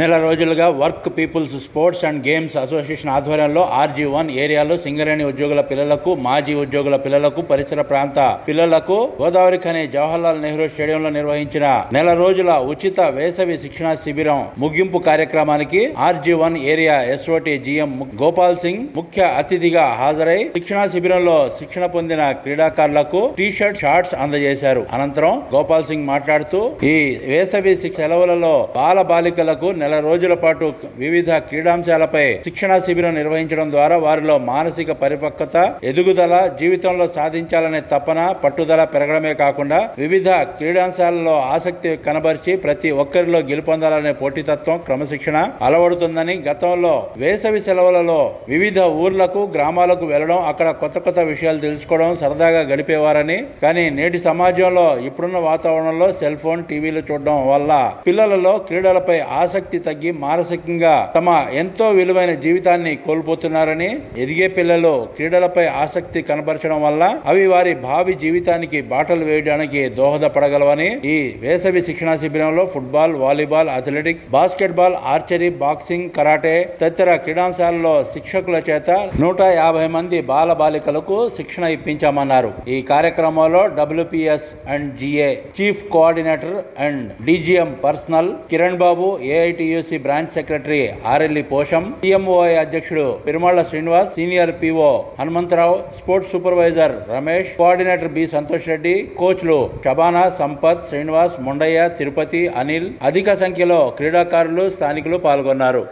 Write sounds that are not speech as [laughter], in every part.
నెల రోజులుగా work people's sports and games association ఆధ్వర్యంలో ఆర్జీ వన్ ఏరియాలో సింగరేణి ఉద్యోగుల పిల్లలకు మాజీ ఉద్యోగుల పిల్లలకు పరిసర ప్రాంత పిల్లలకు గోదావరి ఖని జవహర్లాల్ నెహ్రూ స్టేడియంలో నిర్వహించిన నెల రోజుల ఉచిత వేసవి శిక్షణ శిబిరం ముగింపు కార్యక్రమానికి RG one area SOT GM Gopal Singh ముఖ్య అతిథిగా హాజరై శిక్షణా శిబిరంలో శిక్షణ పొందిన క్రీడాకారులకు టీషర్ట్ షార్ట్స్ అందజేశారు. అనంతరం గోపాల్ సింగ్ మాట్లాడుతూ ఈ వేసవి సెలవులలో బాల బాలికలకు నెల రోజుల పాటు వివిధ క్రీడాంశాలపై శిక్షణా శిబిరం నిర్వహించడం ద్వారా వారిలో మానసిక పరిపక్వత ఎదుగుదల జీవితంలో సాధించాలనే తపన పట్టుదల పెరగడమే కాకుండా వివిధ క్రీడాంశాలలో ఆసక్తి కనబరిచి ప్రతి ఒక్కరిలో గెలుపొందాలనే పోటీతత్వం క్రమశిక్షణ అలవడుతుందని గతంలో వేసవి సెలవులలో వివిధ ఊర్లకు గ్రామాలకు వెళ్ళడం అక్కడ కొత్త కొత్త విషయాలు తెలుసుకోవడం సరదాగా గడిపేవారని. కానీ నేటి సమాజంలో ఇప్పుడున్న వాతావరణంలో సెల్ ఫోన్ టీవీలు చూడడం వల్ల పిల్లలలో క్రీడలపై ఆసక్తి తగ్గి మానసికంగా తమ ఎంతో విలువైన జీవితాన్ని కోల్పోతున్నారని ఎదిగే పిల్లలు క్రీడలపై ఆసక్తి కనబరచడం వల్ల అవి వారి భావి జీవితానికి బాటలు వేయడానికి దోహదపడగలవని ఈ వేసవి శిక్షణా శిబిరంలో football volleyball athletics basketball archery boxing karate తదితర క్రీడాంశాలలో శిక్షకుల చేత నూట యాభై మంది బాల బాలికలకు శిక్షణ ఇప్పించామన్నారు. ఈ కార్యక్రమంలో WPS and GA chief coordinator and DGM personnel Kiran Babu AIT TUC branch secretary RLE Posham TMOI అధ్యక్షుడు Perumalla Srinivas senior PO Hanumantharao sports supervisor Ramesh coordinator B Santosh Reddy కోచ్లు Shabana Sampath Srinivas Mundayya Tirupati Anil. అధిక సంఖ్యలో క్రీడాకారులు స్థానికులు పాల్గొన్నారు.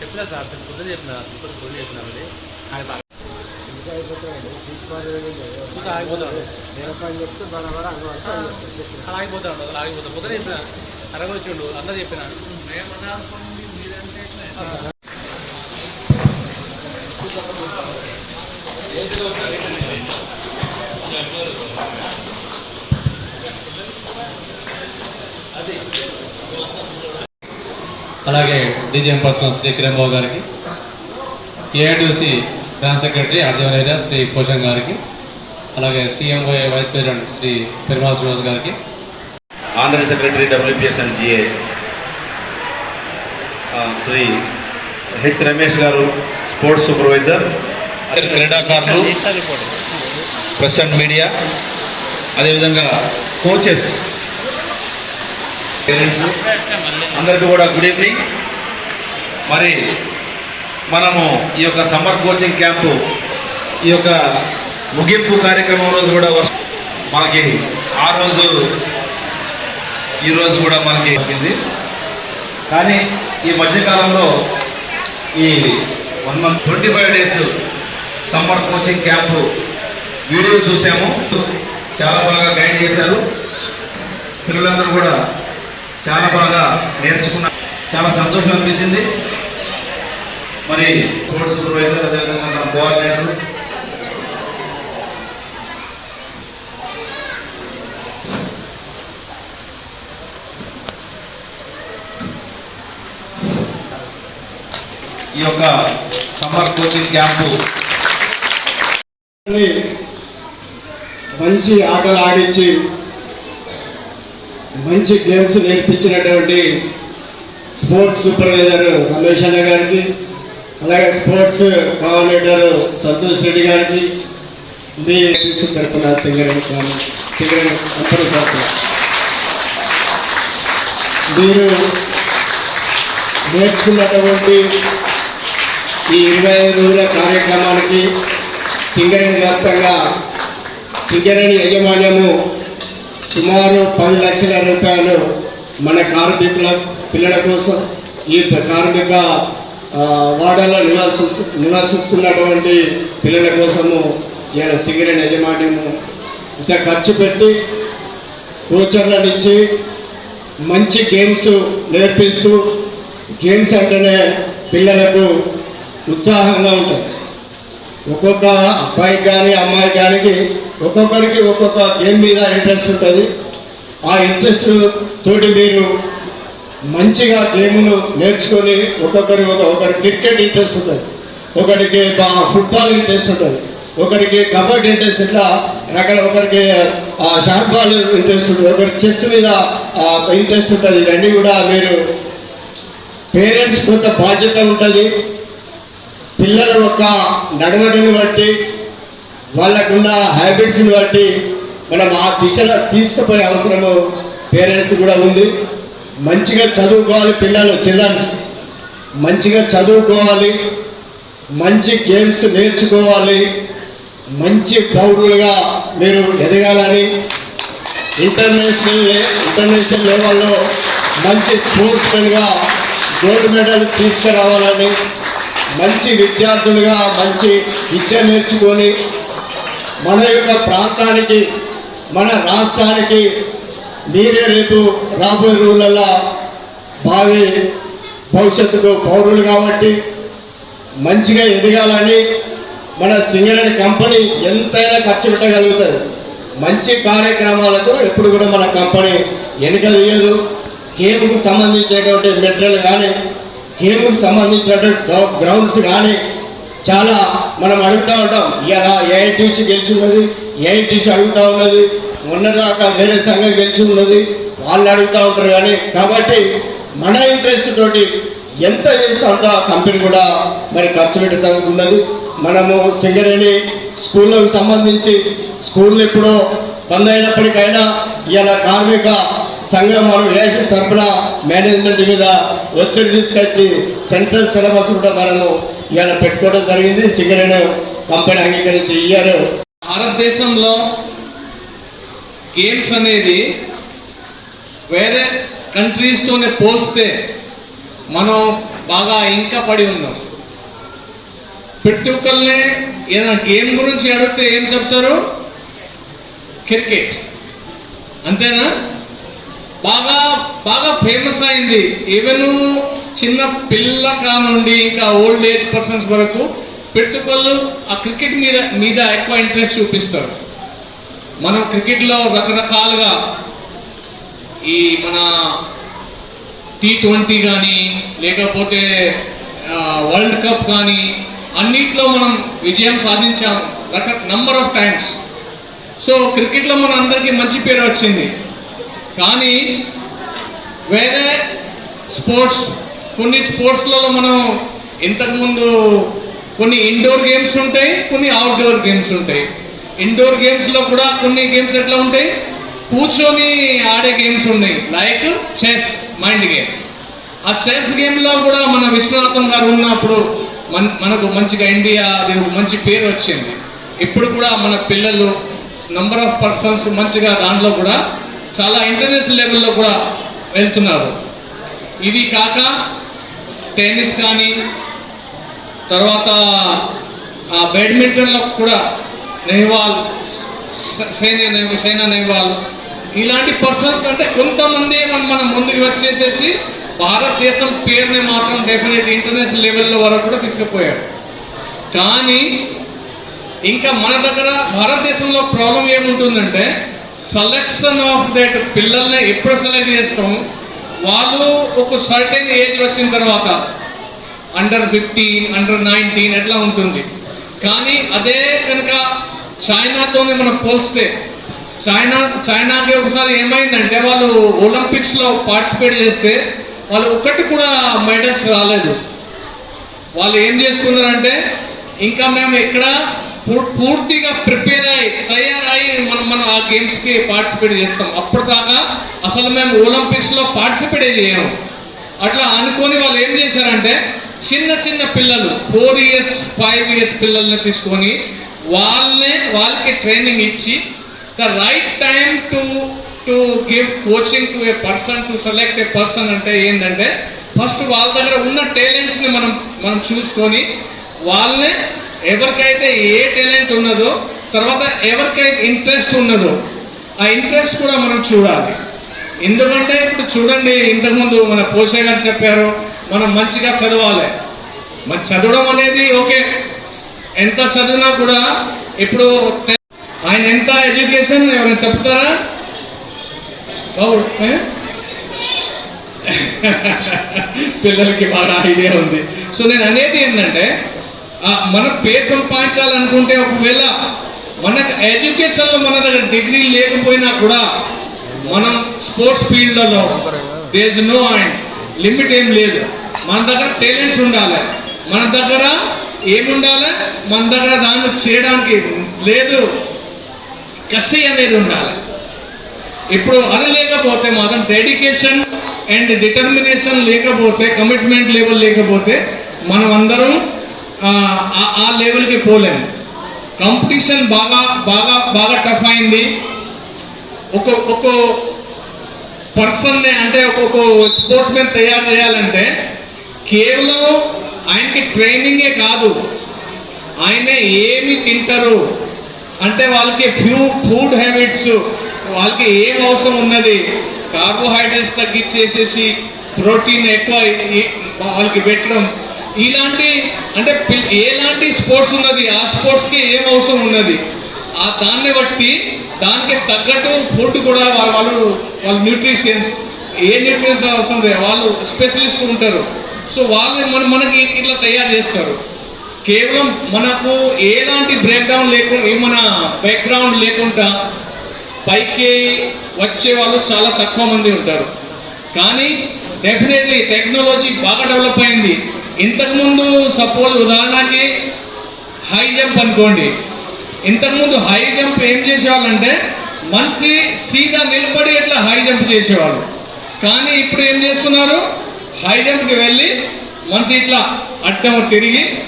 చెప్పినా సార్ పొద్దున చెప్పిన ఇప్పుడు చెప్పిన ఆగిపోతాడు అలా ఆగిపోతాడు అలా ఆగిపోతాడు పొద్దున చెప్పిన అరవై వచ్చిండు అందరూ చెప్పిన అలాగే డీజీఎం పర్సనల్ శ్రీ కిరణ్ బాబు గారికి AITC branch secretary Arjun area Shri Poshan గారికి అలాగే CMOA vice president Shri Perumal Srinivas గారికి. Andhra secretary WPS and GA Shri H Ramesh గారు స్పోర్ట్స్ సూపర్వైజర్ క్రీడాకారులు ప్రెస్ అండ్ మీడియా అదేవిధంగా కోచెస్ పేరెంట్స్ అందరికీ కూడా గుడ్ ఈవినింగ్ మరి మనము ఈ యొక్క సమ్మర్ కోచింగ్ క్యాంపు ఈ యొక్క ముగింపు కార్యక్రమం రోజు కూడా మనకి ఆ రోజు ఈ రోజు కూడా మనకి చెప్పింది కానీ ఈ మధ్యకాలంలో ఈ one month twenty five days summer coaching camp video చూసాము. చాలా బాగా గైడ్ చేశారు. పిల్లలందరూ కూడా చాలా బాగా నేర్చుకున్నారు. చాలా సంతోషం అనిపించింది. మరి స్పోర్ట్స్ సూపర్వైజర్ అదేవిధంగా మన కోఆర్డినేటర్ ఈ యొక్క సమ్మర్ కోచింగ్ క్యాంపు మంచి ఆటలు ఆడించి మంచి గేమ్స్ నేర్పించినటువంటి స్పోర్ట్స్ సూపర్వైజర్ రమేష్ అన్న గారికి అలాగే స్పోర్ట్స్ కోఆర్డినేటర్ సంతోష్ రెడ్డి గారికి మీ ఆఫీసు తరఫున సింగరేణి గ్రామం సింగరేణి అంతర తరఫున మీరు నేర్చుకున్నటువంటి ఈ ఇరవై ఐదు రోజుల కార్యక్రమానికి సింగరేణి వ్యాప్తంగా సింగరేణి యజమాన్యము సుమారు పది లక్షల రూపాయలు మన కార్మికుల పిల్లల కోసం ఈ కార్మిక వాడలో నివాసి నివసిస్తున్నటువంటి పిల్లల కోసము ఈయన సింగరేణి యజమాన్యము ఇంత ఖర్చు పెట్టి కోచర్లను ఇచ్చి మంచి గేమ్స్ నేర్పిస్తూ గేమ్స్ అంటేనే పిల్లలకు ఉత్సాహంగా ఉంటుంది ఒక్కొక్క అబ్బాయికి కానీ అమ్మాయికి కానీ ఒక్కొక్కరికి ఒక్కొక్క గేమ్ మీద ఇంట్రెస్ట్ ఉంటుంది. ఆ ఇంట్రెస్ట్ తోటి మీరు మంచిగా గేములు నేర్చుకొని ఒక్కొక్కరి ఒక ఒకరి క్రికెట్ ఇంట్రెస్ట్ ఉంటుంది. ఒకరికి ఫుట్బాల్ ఇంట్రెస్ట్ ఉంటుంది. ఒకరికి కబడ్డీ ఇంట్రెస్ట్ ఇట్లా రకాల ఒకరికి షార్ట్ బాల్ ఇంట్రెస్ట్ ఉంటుంది. ఒకరికి చెస్ మీద ఇంట్రెస్ట్ ఉంటుంది. ఇవన్నీ కూడా మీరు పేరెంట్స్ కొంత బాధ్యత ఉంటుంది. పిల్లల యొక్క నడవడిని బట్టి వాళ్ళకున్న హ్యాబిట్స్ని బట్టి మనం ఆ దిశలో తీసుకుపోయే అవసరము పేరెంట్స్ కూడా ఉంది. మంచిగా చదువుకోవాలి పిల్లలు చిల్డ్రన్స్. మంచిగా చదువుకోవాలి మంచి గేమ్స్ నేర్చుకోవాలి మంచి పౌరులుగా మీరు ఎదగాలని ఇంటర్నేషనల్ ఇంటర్నేషనల్ లెవెల్లో మంచి స్పోర్ట్స్మెన్గా గోల్డ్ మెడల్ తీసుకురావాలని మంచి విద్యార్థులుగా మంచి విద్య నేర్చుకొని మన యొక్క ప్రాంతానికి మన రాష్ట్రానికి మీరే రేపు రాబోయే రోజులలో భావి భవిష్యత్తుకు పౌరులు కాబట్టి మంచిగా ఎదగాలని మన సింగరేణి కంపెనీ ఎంతైనా ఖర్చు పెట్టగలుగుతుంది. మంచి కార్యక్రమాలకు ఎప్పుడు కూడా మన కంపెనీ వెనుక తీయదు గేమ్కు సంబంధించినటువంటి మెటీరియల్ కానీ గేమ్కు సంబంధించినటువంటి గ్రౌండ్స్ కానీ చాలా మనం అడుగుతూ ఉంటాం. ఇలా ఏఐటీసీ గెలిచి ఉన్నది ఏఐటీసీ అడుగుతూ ఉన్నది. ఉన్నదాకా వేరే సంఘం గెలిచి ఉన్నది. వాళ్ళు అడుగుతూ ఉంటారు కానీ కాబట్టి మన ఇంట్రెస్ట్ తోటి ఎంత చేస్తే అంత కంపెనీ కూడా మరి ఖర్చు పెడుతూ మనము సింగరేణి స్కూళ్ళకు సంబంధించి స్కూళ్ళు ఎప్పుడో బంద్ అయినప్పటికైనా ఇలా కార్మిక సంఘం మనం ఏటి తరఫున మేనేజ్మెంట్ మీద ఒత్తిడి తీసుకొచ్చి సెంట్రల్ సిలబస్ కూడా మనము ఇవాళ పెట్టుకోవడం జరిగింది. సింగరేణి కంపెనీ అంగీకరించి ఇయ్యారు. భారతదేశంలో గేమ్స్ అనేది వేరే కంట్రీస్తోనే పోల్స్తే మనం బాగా ఇంకా పడి ఉన్నాం. ప్రతి ఒక్కరిని ఏదైనా గేమ్ గురించి అడిగితే ఏం చెప్తారు? క్రికెట్ అంతేనా? బాగా బాగా ఫేమస్ అయింది. ఈవెన్ చిన్న పిల్ల కానుండి ఇంకా ఓల్డ్ ఏజ్ పర్సన్స్ వరకు పెట్టుకోళ్ళు ఆ క్రికెట్ మీద మీద ఎక్కువ ఇంట్రెస్ట్ చూపిస్తారు. మనం క్రికెట్లో రకరకాలుగా ఈ మన టీ ట్వంటీ కానీ లేకపోతే వరల్డ్ కప్ కానీ అన్నిట్లో మనం విజయం సాధించాం రక నంబర్ ఆఫ్ టైమ్స్ సో క్రికెట్లో మన అందరికీ మంచి పేరు వచ్చింది. కానీ వేరే స్పోర్ట్స్ కొన్ని స్పోర్ట్స్లలో మనం ఇంతకుముందు కొన్ని ఇండోర్ గేమ్స్ ఉంటాయి కొన్ని అవుట్డోర్ గేమ్స్ ఉంటాయి. ఇండోర్ గేమ్స్లో కూడా కొన్ని గేమ్స్ ఎట్లా ఉంటాయి? కూర్చొని ఆడే గేమ్స్ ఉన్నాయి. లైక్ చెస్ మైండ్ గేమ్ ఆ చెస్ గేమ్లో కూడా మన విశ్వనాథం గారు ఉన్నప్పుడు మన మనకు మంచిగా ఇండియా అది మంచి పేరు వచ్చింది. ఇప్పుడు కూడా మన పిల్లలు నంబర్ ఆఫ్ పర్సన్స్ మంచిగా దాంట్లో కూడా చాలా ఇంటర్నేషనల్ లెవెల్లో కూడా వెళ్తున్నారు. ఇది కాక టెన్నిస్ కానీ తర్వాత ఆ బ్యాడ్మింటన్లో కూడా నెహ్వాల్ స- సైనా నెహ్- సైనా నెహ్వాల్. ఇలాంటి పర్సన్స్ అంటే కొంతమంది మనం మనం ముందుకు వచ్చేసేసి భారతదేశం పేరుని మాత్రం డెఫినెట్ ఇంటర్నేషనల్ లెవెల్లో వరకు కూడా తీసుకుపోయాడు కానీ ఇంకా మన దగ్గర భారతదేశంలో ప్రాబ్లం ఏముంటుందంటే సెలెక్షన్ ఆఫ్ దట్ పిల్లల్ని ఎప్పుడు సెలెక్ట్ చేస్తాం వాళ్ళు ఒక సర్టెన్ ఏజ్ వచ్చిన తర్వాత అండర్ ఫిఫ్టీన్ అండర్ నైన్టీన్ ఎట్లా ఉంటుంది? కానీ అదే కనుక చైనాతోనే మనం పోస్తే చైనా చైనాకి ఒకసారి ఏమైందంటే వాళ్ళు ఒలింపిక్స్లో పార్టిసిపేట్ చేస్తే వాళ్ళు ఒక్కటి కూడా మెడల్స్ రాలేదు. వాళ్ళు ఏం చేసుకున్నారంటే ఇంకా మేము ఇక్కడ పూర్తిగా ప్రిపేర్ అయ్యి తయారయ్యి మనం మనం ఆ గేమ్స్కి పార్టిసిపేట్ చేస్తాం. అప్పటిదాకా అసలు మేము ఒలింపిక్స్లో పార్టిసిపేట్ చేయము. అట్లా అనుకొని వాళ్ళు ఏం చేశారంటే చిన్న చిన్న పిల్లలు ఫోర్ ఇయర్స్ ఫైవ్ ఇయర్స్ పిల్లల్ని తీసుకొని వాళ్ళనే వాళ్ళకి ట్రైనింగ్ ఇచ్చి the right time to to give coaching to a person to select a person అంటే ఏంటంటే ఫస్ట్ వాళ్ళ దగ్గర ఉన్న టాలెంట్స్ని మనం మనం చూసుకొని వాళ్ళనే ఎవరికైతే ఏ టాలెంట్ ఉన్నదో తర్వాత ఎవరికైతే ఇంట్రెస్ట్ ఉన్నదో ఆ ఇంట్రెస్ట్ కూడా మనం చూడాలి. ఎందుకంటే ఇప్పుడు చూడండి ఇంతకుముందు మన పోషే గారు చెప్పారు మనం మంచిగా చదవాలి. మరి చదవడం అనేది ఓకే. ఎంత చదివినా కూడా ఇప్పుడు ఆయన ఎంత ఎడ్యుకేషన్ ఎవరైనా చెప్తారా? బాబు [laughs] పిల్లలకి బాగా ఐడియా ఉంది. సో నేను అనేది ఏంటంటే మనం పేరు సంపాదించాలనుకుంటే ఒకవేళ మనకు ఎడ్యుకేషన్లో మన దగ్గర డిగ్రీ లేకపోయినా కూడా మనం స్పోర్ట్స్ ఫీల్డ్లో దేజ్ నో అండ్ లిమిట్ ఏం లేదు. మన దగ్గర టాలెంట్స్ ఉండాలి. మన దగ్గర ఏముండాలి? మన దగ్గర దాన్ని చేయడానికి లేదు. కసి అనేది ఉండాలి. ఇప్పుడు అది లేకపోతే మాత్రం డెడికేషన్ అండ్ డిటర్మినేషన్ లేకపోతే కమిట్మెంట్ లెవెల్ లేకపోతే మనం అందరం ఆ, ఆ- లెవెల్కి పోలేము. కాంపిటీషన్ బాగా బాగా బాగా టఫ్ అయింది. ఒక ఒక్కో పర్సన్ని అంటే ఒక్కొక్క స్పోర్ట్స్ మ్యాన్ తయారు చేయాలంటే కేవలం ఆయనకి ట్రైనింగే కాదు. ఆయన ఏమి తింటారు? అంటే వాళ్ళకి ఫ్యూ ఫుడ్ హ్యాబిట్స్ వాళ్ళకి ఏం అవసరం ఉన్నది? కార్బోహైడ్రేట్స్ తగ్గించేసేసి ప్రోటీన్ ఎక్కువ వాళ్ళకి పెట్టడం. ఇలాంటి అంటే పిల్- ఎలాంటి స్పోర్ట్స్ ఉన్నది? ఆ స్పోర్ట్స్కి ఏం అవసరం ఉన్నది? ఆ దాన్ని బట్టి దానికి తగ్గట్టు ఫుడ్ కూడా వాళ్ళు వాళ్ళు న్యూట్రిషియన్స్ ఏ న్యూట్రియన్స్ అవసరం లేదు. వాళ్ళు స్పెషలిస్ట్ ఉంటారు. సో వాళ్ళు మన మనకి ఇట్లా తయారు చేస్తారు. కేవలం మనకు ఎలాంటి బ్రేక్డౌన్ లేకుండా మన బ్యాక్గ్రౌండ్ లేకుండా పైకి వచ్చే వాళ్ళు చాలా తక్కువ మంది ఉంటారు. కానీ డెఫినెట్లీ టెక్నాలజీ బాగా డెవలప్ అయింది. ఇంతకుముందు సపోజ్ ఉదాహరణకి హై జంప్ అనుకోండి. ఇంతకుముందు హై జంప్ ఏం చేసేవాళ్ళంటే మనిషి సీదా నిలబడి ఇట్లా హై జంప్ చేసేవాడు? కానీ ఇప్పుడు ఏం చేస్తున్నారు? హై జంప్కి వెళ్ళి మనిషి ఇట్లా అడ్డం తిరిగి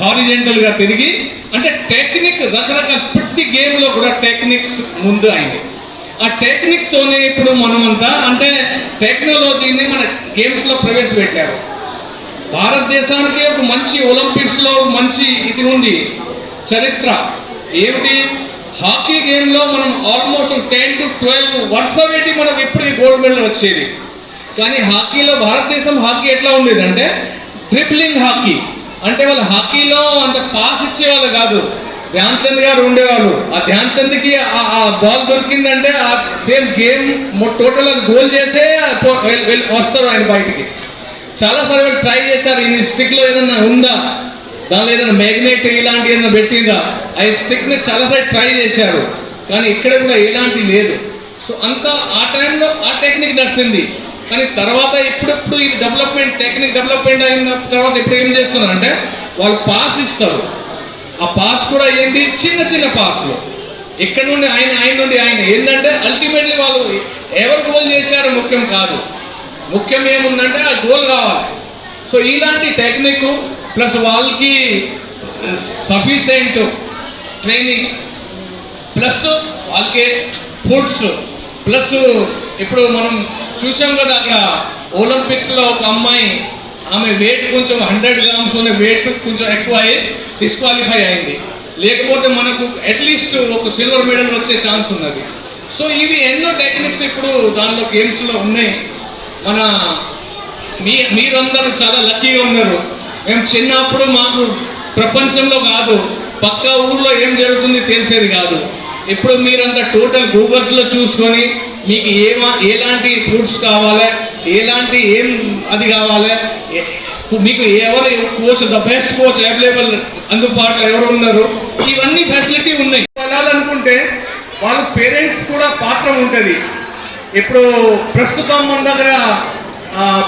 హారిజెంటల్గా తిరిగి అంటే టెక్నిక్ రకరకాల ప్రతి గేమ్లో కూడా టెక్నిక్స్ ముందు అయింది. ఆ టెక్నిక్తోనే ఇప్పుడు మనమంతా అంటే టెక్నాలజీని మన గేమ్స్లో ప్రవేశపెట్టారు. భారతదేశానికి ఒక మంచి ఒలింపిక్స్లో మంచి ఇది ఉంది చరిత్ర. ఏమిటి? హాకీ గేమ్లో మనం ఆల్మోస్ట్ టెన్ టు ట్వెల్వ్ వరుస పెట్టి మనకు ఎప్పుడు గోల్డ్ మెడల్ వచ్చేది. కానీ హాకీలో భారతదేశం హాకీ ఎట్లా ఉండేది అంటే ట్రిప్లింగ్ హాకీ. అంటే వాళ్ళు హాకీలో అంత పాస్ ఇచ్చేవాళ్ళు కాదు. ధ్యాన్ చంద్ గారు ఉండేవాళ్ళు. ఆ ధ్యాన్ చంద్కి ఆ- ఆ బాల్ దొరికిందంటే ఆ సేమ్ గేమ్ టోటల్ గోల్ చేసే వస్తారు ఆయన బయటికి. చాలా సార్లు ట్రై చేశారు. ఈ స్టిక్లో ఉందా? దానిలో ఏదైనా మ్యాగ్నెట్ ఇలాంటి ఏదైనా పెట్టిందా ఆ స్టిక్ని చాలాసార్లు చాలా ట్రై చేశారు. కానీ ఇక్కడ కూడా ఎలాంటి లేదు. సో అంత ఆ టైంలో ఆ టెక్నిక్ నడిచింది. కానీ తర్వాత ఎప్పుడెప్పుడు ఈ డెవలప్మెంట్ టెక్నిక్ డెవలప్మెంట్ అయిన తర్వాత ఇప్పుడు ఏం చేస్తున్నారు అంటే వాళ్ళు పాస్ ఇస్తారు. ఆ పాస్ కూడా ఏంటి? చిన్న చిన్న పాస్లు ఇక్కడ నుండి ఆయన ఆయన నుండి ఆయన. ఏంటంటే అల్టిమేట్లీ వాళ్ళు ఎవరు గోల్ చేశారు ముఖ్యం కాదు. ముఖ్యం ఏముందంటే ఆ గోల్ కావాలి. సో ఇలాంటి టెక్నిక్ ప్లస్ వాళ్ళకి సఫిషియెంట్ ట్రైనింగ్ ప్లస్ వాళ్ళకి ఫుడ్స్. ప్లస్ ఇప్పుడు మనం చూసాం కదా అక్కడ ఒలింపిక్స్లో ఒక అమ్మాయి ఆమె వెయిట్ కొంచెం హండ్రెడ్ గ్రామ్స్ ఉన్న వెయిట్ కొంచెం ఎక్కువ అయ్యి డిస్క్వాలిఫై అయింది. లేకపోతే మనకు అట్లీస్ట్ ఒక సిల్వర్ మెడల్ వచ్చే ఛాన్స్ ఉన్నది. సో ఇవి ఎన్నో టెక్నిక్స్ ఇప్పుడు దానిలో గేమ్స్లో ఉన్నాయి. మన మీ మీరందరూ చాలా లక్కీగా ఉన్నారు. మేము చిన్నప్పుడు మాకు ప్రపంచంలో కాదు పక్క ఊర్లో ఏం జరుగుతుంది తెలిసేది కాదు. ఇప్పుడు మీరంతా టోటల్ గూగుల్స్లో చూసుకొని మీకు ఏమా ఎలాంటి ఫ్రూట్స్ కావాలి ఎలాంటి ఏం అది కావాలి మీకు ఎవరు coach the best coach available అందుబాటులో ఎవరు ఉన్నారు? ఇవన్నీ ఫెసిలిటీ ఉన్నాయి. వెళ్ళాలనుకుంటే వాళ్ళ పేరెంట్స్ కూడా పాత్ర ఉంటుంది. ఇప్పుడు ప్రస్తుతం మన దగ్గర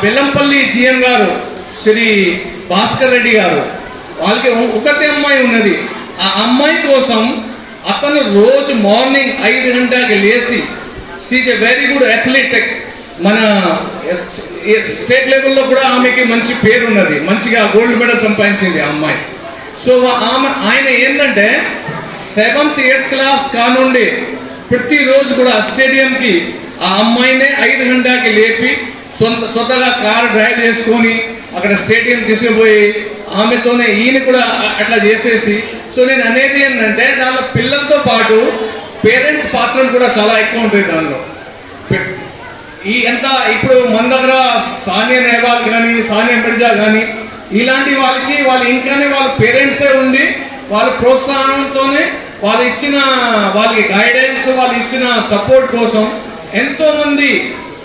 బెల్లంపల్లి జిఎం గారు శ్రీ భాస్కర్ రెడ్డి గారు. వాళ్ళకి ఒకటి అమ్మాయి ఉన్నది. ఆ అమ్మాయి కోసం అతను రోజు మార్నింగ్ ఐదు గంటలకి లేచి she's a very good athlete మన స్టేట్ లెవెల్లో కూడా ఆమెకి మంచి పేరు ఉన్నది. మంచిగా గోల్డ్ మెడల్ సంపాదించింది ఆ అమ్మాయి. సో ఆమె ఆయన ఏంటంటే సెవెంత్ ఎయిత్ క్లాస్ కానుండి ప్రతిరోజు కూడా స్టేడియంకి ఆ అమ్మాయినే ఐదు గంటలకి లేపి సొంత సొంతగా కారు డ్రైవ్ చేసుకొని అక్కడ స్టేడియం తీసుకుపోయి ఆమెతోనే ఈయన కూడా అట్లా చేసేసి సో నేను అనేది ఏంటంటే దానిలో పిల్లలతో పాటు పేరెంట్స్ పాత్ర కూడా చాలా ఎక్కువ ఉంటుంది దానిలో. ఈ ఎంత ఇప్పుడు మన దగ్గర సానియా నెహ్వాల్ కానీ సానియా మిర్జా కానీ ఇలాంటి వాళ్ళకి వాళ్ళు ఇంకానే వాళ్ళ పేరెంట్సే ఉండి వాళ్ళ ప్రోత్సాహంతోనే వాళ్ళు ఇచ్చిన వాళ్ళకి గైడెన్స్ వాళ్ళు ఇచ్చిన సపోర్ట్ కోసం ఎంతోమంది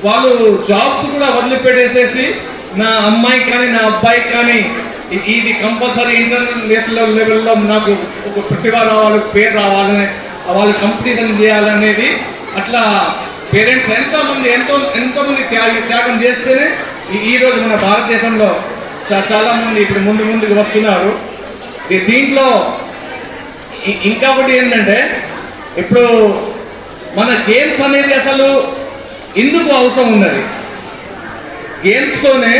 వాళ్ళు జాబ్స్ కూడా వదిలిపెట్టేసేసి నా అమ్మాయి కానీ నా అబ్బాయి కానీ ఇది కంపల్సరీ ఇంటర్నేషనల్ లెవెల్లో నాకు ఒక ప్రతిభ రావాలి పేరు రావాలని వాళ్ళు కంపిటీషన్ చేయాలనేది అట్లా పేరెంట్స్ ఎంతోమంది ఎంతో ఎంతో మంది త్యాగ త్యాగం చేస్తేనే ఈ- రోజు మన భారతదేశంలో చా- చాలా మంది ఇప్పుడు ముందు ముందుకు వస్తున్నారు. ఈ దీంట్లో ఇంకా ఒకటి ఏంటంటే ఇప్పుడు మన గేమ్స్ అనేది అసలు ఎందుకు అవసరం ఉన్నది. గేమ్స్తోనే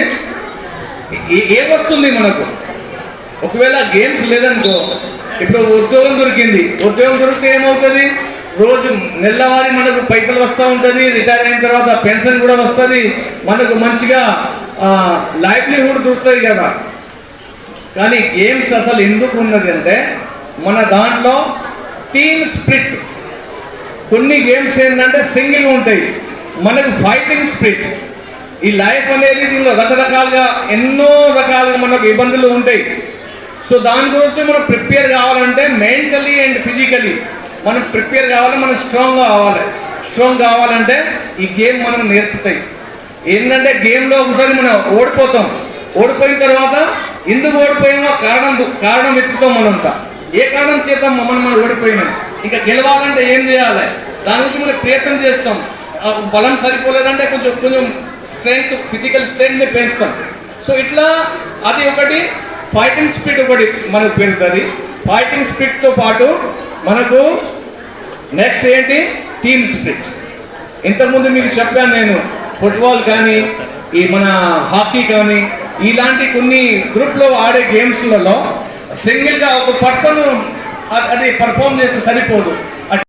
ఏమొస్తుంది మనకు? ఒకవేళ గేమ్స్ లేదనుకో ఇప్పుడు ఉద్యోగం దొరికింది. ఉద్యోగం దొరికితే ఏమవుతుంది? రోజు నెలవారి మనకు పైసలు వస్తూ ఉంటుంది రిటైర్ అయిన తర్వాత పెన్షన్ కూడా వస్తుంది మనకు మంచిగా లైవ్లీహుడ్ దొరుకుతుంది కదా. కానీ గేమ్స్ అసలు ఎందుకు ఉన్నది అంటే మన దాంట్లో టీమ్ స్ప్రిట్. కొన్ని గేమ్స్ ఏంటంటే సింగిల్ ఉంటాయి. మనకు ఫైటింగ్ స్ప్రిట్. ఈ లైఫ్ అనేది దీనిలో రకరకాలుగా ఎన్నో రకాలుగా మనకు ఇబ్బందులు ఉంటాయి. సో దాని గురించి మనం ప్రిపేర్ కావాలంటే మెంటలీ అండ్ ఫిజికలీ మనం ప్రిపేర్ కావాలి మనం స్ట్రాంగ్ కావాలి. స్ట్రాంగ్ కావాలంటే ఈ గేమ్ మనం నేర్పుతాయి. ఏంటంటే గేమ్లో ఒకసారి మనం ఓడిపోతాం. ఓడిపోయిన తర్వాత ఎందుకు ఓడిపోయామో కారణం కారణం వెతుకుతాం మనంతా. ఏ కారణం చేద్దాం మనం మనం ఓడిపోయినాం? ఇంకా గెలవాలంటే ఏం చేయాలి? దాని గురించి మనం ప్రయత్నం చేస్తాం. బలం సరిపోలేదంటే కొంచెం కొంచెం స్ట్రెంగ్త్ ఫిజికల్ స్ట్రెంగ్త్ని పెంచుతాం. సో ఇట్లా అది ఒకటి ఫైటింగ్ స్పిరిట్ ఒకటి మనకు పెరుగుతుంది. ఫైటింగ్ స్పిరిట్తో పాటు మనకు నెక్స్ట్ ఏంటి? టీమ్ స్పిరిట్ ఇంతకుముందు మీకు చెప్పాను నేను ఫుట్బాల్ కానీ ఈ మన హాకీ కానీ ఇలాంటి కొన్ని గ్రూప్లో ఆడే గేమ్స్లలో సింగిల్గా ఒక పర్సన్ అది పర్ఫామ్ చేస్తే సరిపోదు అట్-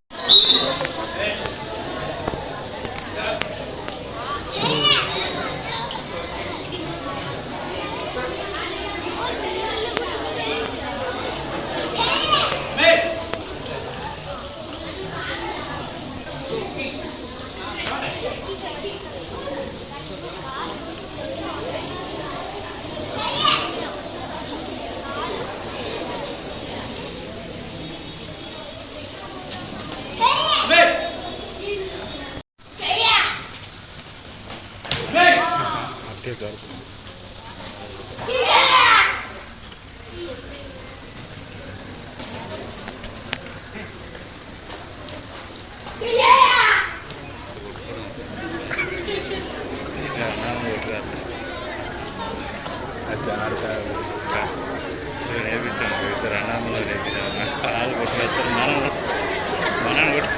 నేర్పించాను ఇద్దరు అన్నములు నేర్పించాను కాలు కొట్టుకొస్తారు మనం మనం కొట్టు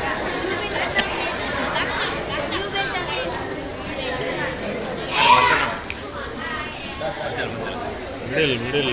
మిడిల్ మిడిల్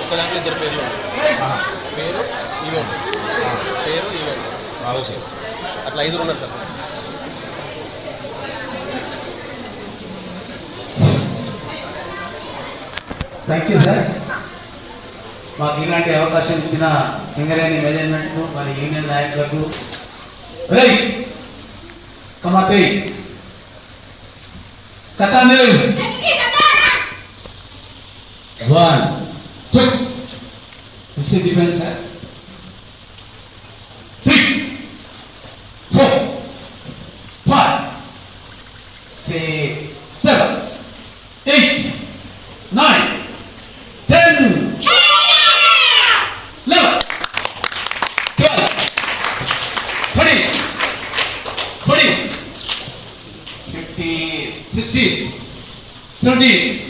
ఒక దాంట్లో ఇద్దరు పేర్లు ఉన్నాయి. పేరు ఈవెంట్ పేరు ఈవెంట్ అట్లా ఐదుగురు ఉన్నారు సార్ థ్యాంక్ యూ సార్ మాకు ఇలాంటి అవకాశం ఇచ్చిన సింగరేణి మేనేజ్మెంట్కు మరి యూనియన్ నాయకులకు. రై కమాతే One. two. You see the? Three. Four. Five. Six. Seven. Eight. Nine. Ten. Eleven. Twelve. Thirteen. Fourteen. Fifteen. Sixteen. Seventeen.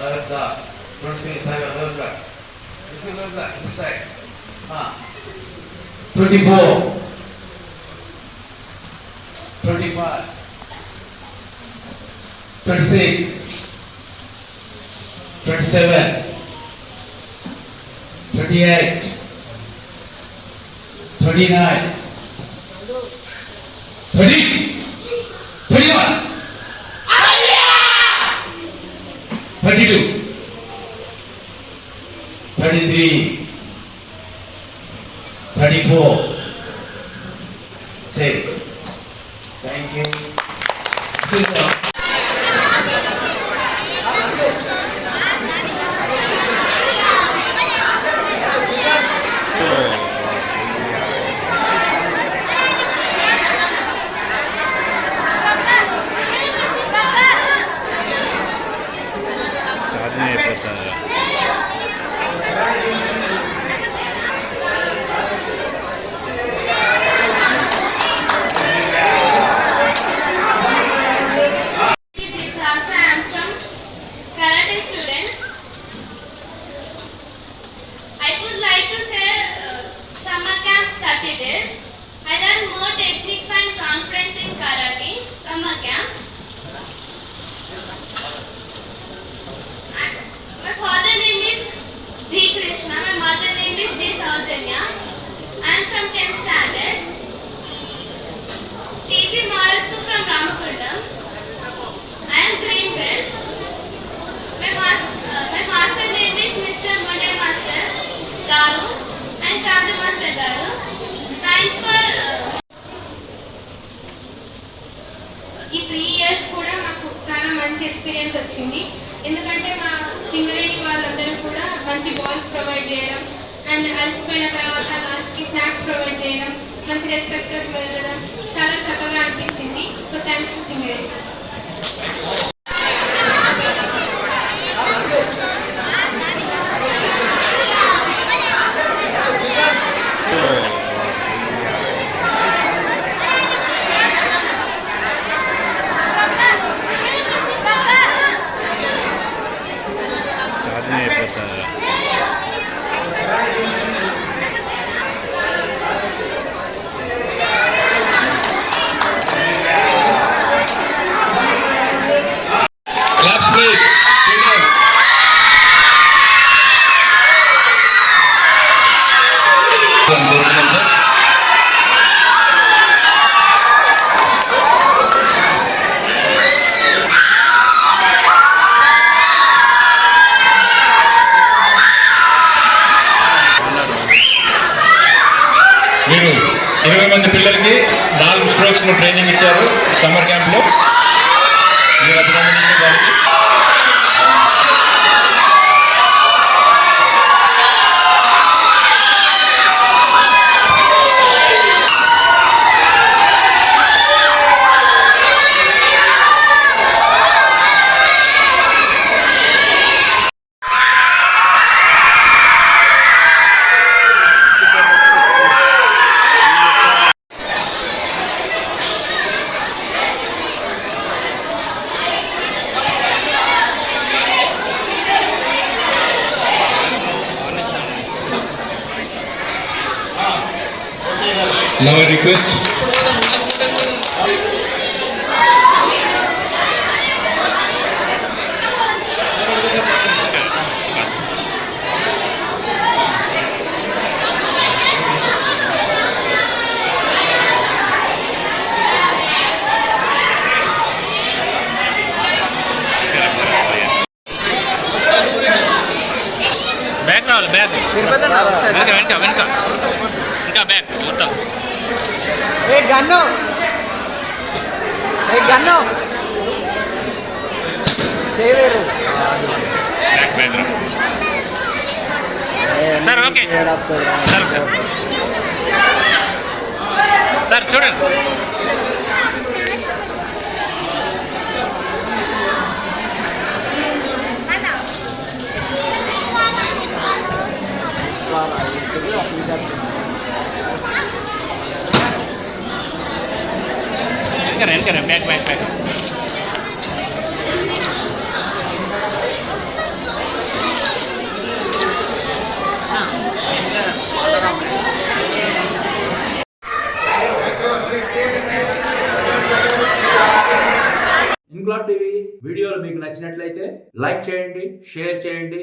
Arda, front. This is inside. Ah. 24. 25. 26. 27. 38. 39. 30. 31. 32, 33, 34, వచ్చింది. ఎందుకంటే మా సింగరేణి వాళ్ళందరూ కూడా మంచి బాల్స్ ప్రొవైడ్ చేయడం అండ్ అలసిపోయిన తర్వాత లాస్ట్కి స్నాక్స్ ప్రొవైడ్ చేయడం మంచి రెస్పెక్ట్ వెళ్ళడం చాలా చక్కగా అనిపించింది. So thanks to Singareni. now I é request? వెనకరా వెనకరా back back back Inquilab TV వీడియోలు మీకు నచ్చినట్లయితే లైక్ చేయండి షేర్ చేయండి.